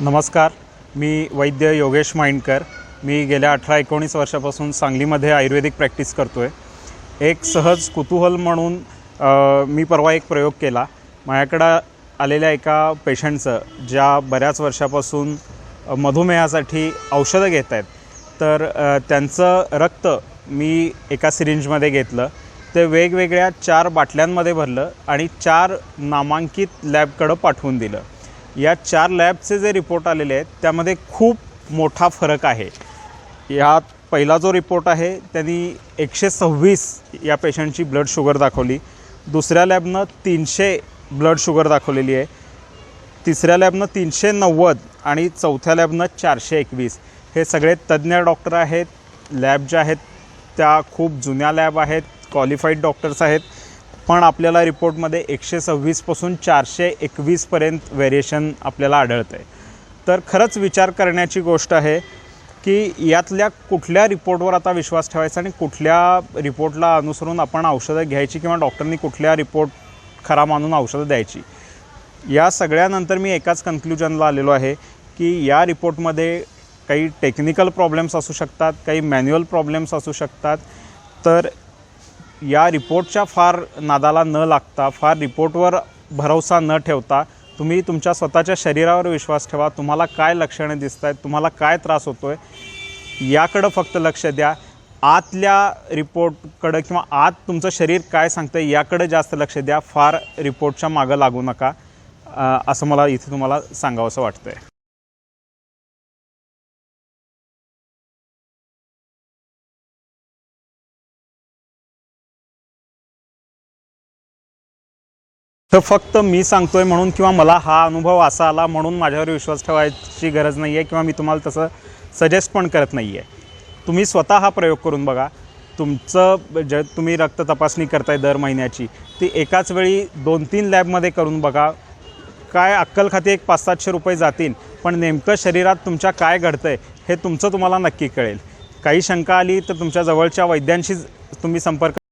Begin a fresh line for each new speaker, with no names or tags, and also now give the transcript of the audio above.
नमस्कार मी वैद्य योगेश माइंडकर. मी गेल्या अठरा एकोणीस वर्षापासून सांगलीमध्ये आयुर्वेदिक प्रॅक्टिस करतो आहे एक सहज कुतूहल म्हणून मी परवा एक प्रयोग केला. माझ्याकडं आलेल्या एका पेशंटचं ज्या बऱ्याच वर्षापासून मधुमेहासाठी औषधं घेत आहेत तर त्यांचं रक्त मी एका सिरिंजमध्ये घेतलं. ते वेगवेगळ्या चार बाटल्यांमध्ये भरलं आणि चार नामांकित लॅबकडं पाठवून दिलं. या चार लॅबचे जे रिपोर्ट आलेले आहेत त्यामध्ये खूप मोठा फरक आहे. यात पहिला जो रिपोर्ट आहे त्यांनी एकशे सव्वीस या पेशंटची ब्लड शुगर दाखवली. दुसऱ्या लॅबनं तीनशे ब्लड शुगर दाखवलेली आहे. तिसऱ्या लॅबनं तीनशे नव्वद आणि चौथ्या लॅबनं चारशे एकवीस. हे सगळे तज्ज्ञ डॉक्टर आहेत. लॅब ज्या आहेत त्या खूप जुन्या लॅब आहेत. क्वालिफाईड डॉक्टर्स आहेत. पण आपल्याला रिपोर्टमध्ये एकशे सव्वीसपासून चारशे एकवीसपर्यंत व्हेरिएशन आपल्याला आढळतं आहे तर खरंच विचार करण्याची गोष्ट आहे की यातल्या कुठल्या रिपोर्टवर आता विश्वास ठेवायचा आणि कुठल्या रिपोर्टला अनुसरून आपण औषधं घ्यायची किंवा डॉक्टरनी कुठल्या रिपोर्ट खरा मानून औषधं द्यायची. या सगळ्यानंतर मी एकाच कन्क्लुजनला आलेलो आहे की या रिपोर्टमध्ये काही टेक्निकल प्रॉब्लेम्स असू शकतात काही मॅन्युअल प्रॉब्लेम्स असू शकतात. तर या रिपोर्टच्या फार नादाला न लागता फार रिपोर्टवर भरोसा न ठेवता तुम्ही तुमच्या स्वतःच्या शरीरावर विश्वास ठेवा. तुम्हाला काय लक्षणं दिसत आहेत तुम्हाला काय त्रास होतो आहे याकडं फक्त लक्ष द्या. आतल्या रिपोर्टकडं किंवा आत तुमचं शरीर काय सांगतं याकडं जास्त लक्ष द्या. फार रिपोर्टच्या मागं लागू नका. असं मला इथे तुम्हाला सांगावंसं वाटतं आहे तर फक्त मी सांगतोय म्हणून किंवा मला हा अनुभव असा आला म्हणून माझ्यावर विश्वास ठेवायची गरज नाही आहे किंवा मी तुम्हाला तसं सजेस्ट पण करत नाही आहे तुम्ही स्वतः हा प्रयोग करून बघा. तुमचं जे तुम्ही रक्त तपासणी करताय दर महिन्याची ती एकाच वेळी दोन तीन लॅबमध्ये करून बघा. काय अक्कल खाती एक पाच सातशे रुपये जातील पण नेमकं शरीरात तुमच्या काय घडतं आहे हे तुमचं तुम्हाला नक्की कळेल. काही शंका आली तर तुमच्या जवळच्या वैद्यांशी तुम्ही संपर्क